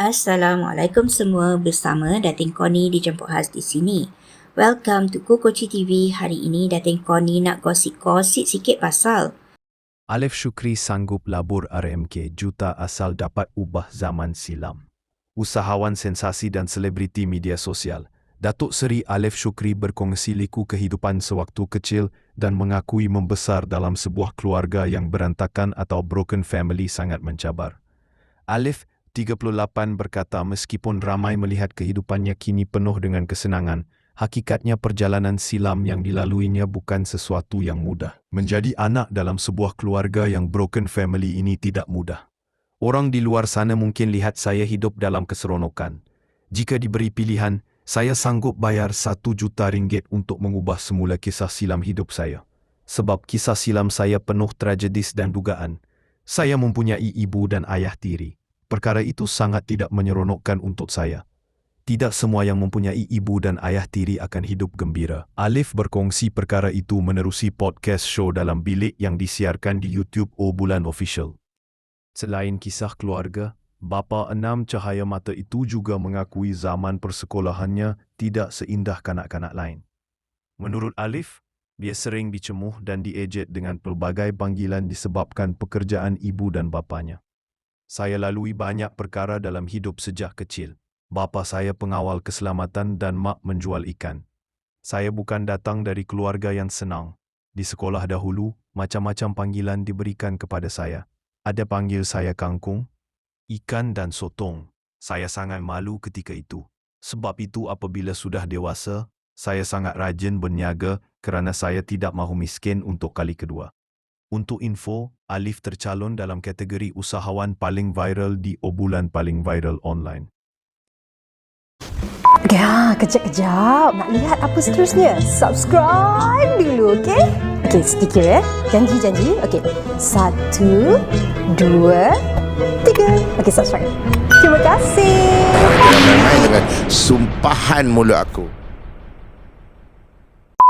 Assalamualaikum semua bersama Datin Koni dijemput khas di sini. Welcome to Kukoci TV. Hari ini Datin Koni nak gosip-gosip sikit pasal Alif Shukri sanggup labur RMK juta asal dapat ubah zaman silam. Usahawan sensasi dan selebriti media sosial, Datuk Seri Alif Shukri berkongsi liku kehidupan sewaktu kecil dan mengakui membesar dalam sebuah keluarga yang berantakan atau broken family sangat mencabar. Alif, 38 berkata meskipun ramai melihat kehidupannya kini penuh dengan kesenangan, hakikatnya perjalanan silam yang dilaluinya bukan sesuatu yang mudah. Menjadi anak dalam sebuah keluarga yang broken family ini tidak mudah. Orang di luar sana mungkin lihat saya hidup dalam keseronokan. Jika diberi pilihan, saya sanggup bayar satu juta ringgit untuk mengubah semula kisah silam hidup saya. Sebab kisah silam saya penuh tragedis dan dugaan. Saya mempunyai ibu dan ayah tiri. Perkara itu sangat tidak menyeronokkan untuk saya. Tidak semua yang mempunyai ibu dan ayah tiri akan hidup gembira. Alif berkongsi perkara itu menerusi podcast show dalam bilik yang disiarkan di YouTube O Bulan Official. Selain kisah keluarga, bapa enam cahaya mata itu juga mengakui zaman persekolahannya tidak seindah kanak-kanak lain. Menurut Alif, dia sering dicemuh dan diejek dengan pelbagai panggilan disebabkan pekerjaan ibu dan bapanya. Saya lalui banyak perkara dalam hidup sejak kecil. Bapa saya pengawal keselamatan dan mak menjual ikan. Saya bukan datang dari keluarga yang senang. Di sekolah dahulu, macam-macam panggilan diberikan kepada saya. Ada panggil saya kangkung, ikan dan sotong. Saya sangat malu ketika itu. Sebab itu apabila sudah dewasa, saya sangat rajin berniaga kerana saya tidak mahu miskin untuk kali kedua. Untuk info, Alif tercalon dalam kategori usahawan paling viral di Obulan Paling Viral Online. Ya, kejap-kejap. Nak lihat apa seterusnya? Subscribe dulu, okey? Okey, sedikit ya. Janji-janji. Okey. Satu, dua, tiga. Okey, subscribe. Terima kasih. Dengan sumpahan mulut aku.